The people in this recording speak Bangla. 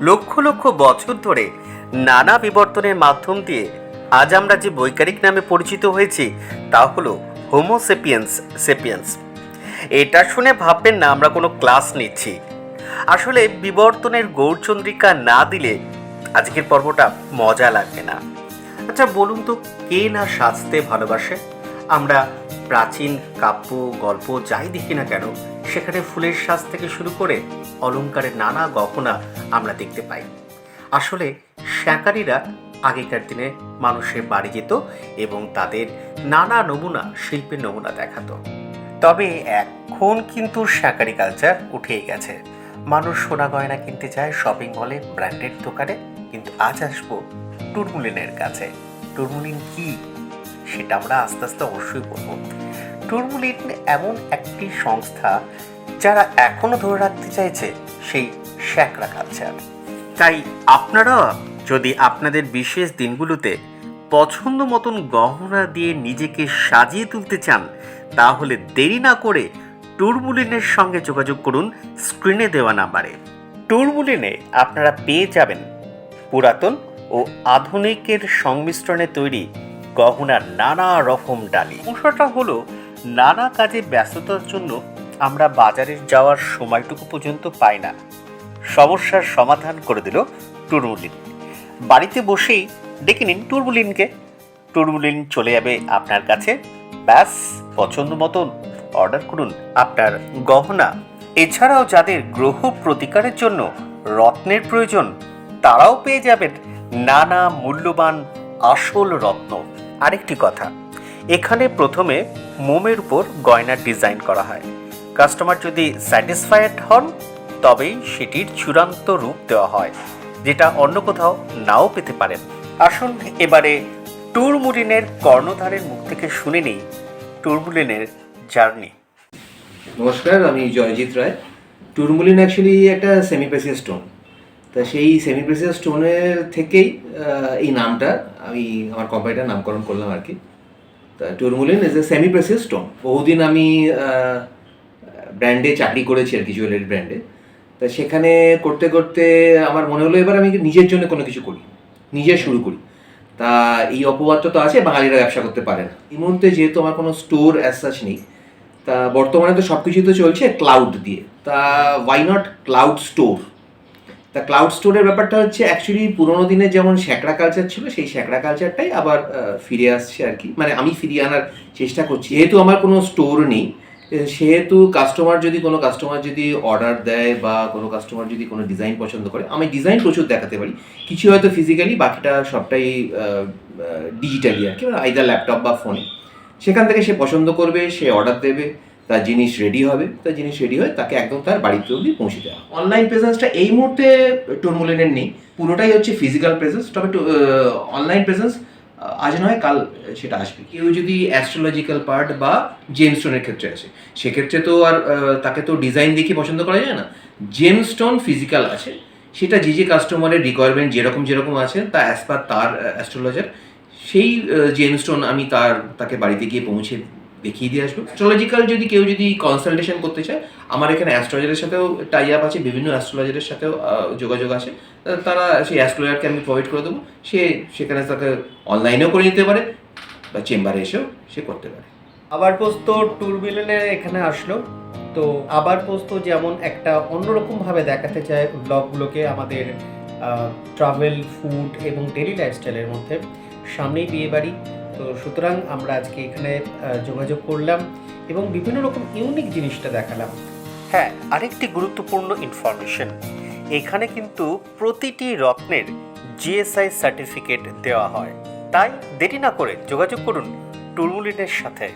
লক্ষ লক্ষ বছর ধরে নানা বিবর্তনের মাধ্যম দিয়ে আজ আমরা যে বৈজ্ঞানিক নামে পরিচিত হয়েছি, তা হলো হোমোসেপিয়েন্স সেপিয়েন্স এটা শুনে ভাববেন না, আমরা কোনো ক্লাস নিচ্ছি। আসলে বিবর্তনের গৌরচন্দ্রিকা না দিলে আজকের পর্বটা মজা লাগবে না। আচ্ছা বলুন তো, কে না সাজতে ভালোবাসে? আমরা প্রাচীন, কাব্য, গল্প যাই দেখি না কেন, সেখানে ফুলের সাজ থেকে শুরু করে অলংকারের নানা গহনা আমরা দেখতে পাই। আসলে শ্যাঁকারীরা আগেকার দিনে মানুষের বাড়ি যেত এবং তাদের নানা নমুনা, শিল্পের নমুনা দেখাতো। তবে এখন কিন্তু শ্যাঁকারি কালচার উঠেই গেছে। মানুষ সোনা গয়না কিনতে চায় শপিং মলে ব্র্যান্ডেড দোকানে, কিন্তু আজ আসব টুরমুলিনের কাছে। টুরমুলিন কি? সেটা আমরা আস্তে আস্তে অবশ্যই বলব টুরমুলিন এমন একটি সংস্থা যারা এখনও ধরে রাখতে চাইছে সেই শ্যাকরা কালচার তাই আপনারা যদি আপনাদের বিশেষ দিনগুলোতে পছন্দ মতন গহনা দিয়ে নিজেকে সাজিয়ে তুলতে চান, তাহলে দেরি না করে টুরমুলিনের সঙ্গে যোগাযোগ করুন স্ক্রিনে দেওয়া নাম্বারে। টুরমুলিনে আপনারা পেয়ে যাবেন পুরাতন ও আধুনিকের সংমিশ্রণে তৈরি গহনার নানা রকম ডালি। সমস্যাটা হলো, নানা কাজে ব্যস্ততার জন্য আমরা বাজারে যাওয়ার সময়টুকু পর্যন্ত পাই না। সমস্যার সমাধান করে দিল টুরমুলিন। বাড়িতে বসেই ডেকে নিন টুরবুলিনকে টুরবুলিন চলে যাবে আপনার কাছে। ব্যাস, পছন্দ মতন অর্ডার করুন আপনার গহনা। এছাড়াও যাদের গ্রহ প্রতিকারের জন্য রত্নের প্রয়োজন, তারাও পেয়ে যাবেন নানা মূল্যবান আসল রত্ন। আরেকটি কথা। এখানে প্রথমে মোমের উপর গয়নার ডিজাইন করা হয়। কাস্টমার যদি স্যাটিসফাইড হন, তবেই সেটির চূড়ান্ত রূপ দেওয়া হয়, যেটা অন্য কোথাও নাও পেতে পারেন। আসুন এবারে টুরমুলিনের কর্ণধারের মুখ থেকে শুনে নিই টুরমুলিনের জার্নি। নমস্কার, আমি জয়জিৎ রায়। টুরমুলিন অ্যাকচুয়ালি একটা সেমিপ্রেসিয়াস স্টোন তা সেই সেমিপ্রেসিয়াস স্টোনের থেকেই এই নামটা আমি আমার কোম্পানিটার নামকরণ করলাম আর কি। তা tourmaline is a semi precious stone বহুদিন আমি ব্র্যান্ডে চাকরি করেছি আর কি জুয়েলারি ব্র্যান্ডে তা সেখানে করতে করতে আমার মনে হলো এবার আমি নিজের জন্য কোনো কিছু করি। নিজে শুরু করি। তা এই অপবাদটা তো আছে, বাঙালিরা ব্যবসা করতে পারে না। এই মুহূর্তে যেহেতু আমার কোনো স্টোর অ্যাজ সাচ নেই, তা বর্তমানে তো সব কিছুই তো চলছে ক্লাউড দিয়ে। তা ওয়াই নট ক্লাউড স্টোর তা ক্লাউড স্টোরের ব্যাপারটা হচ্ছে অ্যাকচুয়ালি পুরোনো দিনের যেমন শ্যাকরা কালচার ছিল, সেই শ্যাকরা কালচারটাই আবার ফিরে আসছে আর কি। মানে আমি ফিরিয়ে আনার চেষ্টা করছি। যেহেতু আমার কোনো স্টোর নেই সেহেতু কাস্টমার যদি কোনো কাস্টমার যদি অর্ডার দেয় বা কোনো কাস্টমার যদি কোনো ডিজাইন পছন্দ করে, আমি ডিজাইন প্রচুর দেখাতে পারি। কিছু হয়তো ফিজিক্যালি বাকিটা সবটাই ডিজিটালি আর কি আইদার ল্যাপটপ বা ফোনে সেখান থেকে সে পছন্দ করবে, সে অর্ডার দেবে। তার জিনিস রেডি হবে, তার জিনিস রেডি হয়ে তাকে একদম তার বাড়িতে অবধি পৌঁছে দেওয়া অনলাইন প্রেজেন্সটা এই মুহূর্তে টুরমুলেনের নেই। পুরোটাই হচ্ছে ফিজিক্যাল প্রেজেন্স তবে অনলাইন প্রেজেন্স আজ নয়, কাল সেটা আসবে। কেউ যদি অ্যাস্ট্রোলজিক্যাল পার্ট বা জেমস্টোনের ক্ষেত্রে আসে, সেক্ষেত্রে তো আর তাকে তো ডিজাইন দেখে পছন্দ করা যায় না। জেমস্টোন ফিজিক্যাল আছে, সেটা যে যে কাস্টমারের রিকোয়ারমেন্ট যেরকম যেরকম আছে, তা অ্যাজ পার তার অ্যাস্ট্রোলজার সেই জেমস্টোন আমি তার, তাকে বাড়িতে গিয়ে পৌঁছে দেখিয়ে দিয়ে আসব। অ্যাস্ট্রোলজিক্যাল যদি কেউ যদি কনসালটেশন করতে চায়, আমার এখানে অ্যাস্ট্রোলজারের সাথেও টাই আপ আছে, বিভিন্ন অ্যাস্ট্রোলজারের সাথেও যোগাযোগ আছে তারা সেই অ্যাস্ট্রোলজারকে আমি প্রোভাইড করে দেবো। সে সেখানে তাকে অনলাইনেও করে নিতে পারে বা চেম্বারে এসেও সে করতে পারে। আবার পোস্ত টুরবিলেনের এখানে আসলো। তো আবার পোস্ত যেমন একটা অন্যরকম ভাবে দেখাতে চায় ব্লগগুলোকে আমাদের ট্রাভেল ফুড এবং ডেলি লাইফস্টাইলের মধ্যে। সামনেই বিয়ে বাড়ি। তো সুতরাং আমরা আজকে এখানে যোগাযোগ করলাম এবং বিভিন্ন রকম ইউনিক জিনিসটা দেখালাম। হ্যাঁ আরেকটি গুরুত্বপূর্ণ ইনফরমেশন এখানে কিন্তু প্রতিটি রত্নের জিএসআই সার্টিফিকেট দেওয়া হয়। তাই দেরি না করে যোগাযোগ করুন টুরমুলিনের সাথে।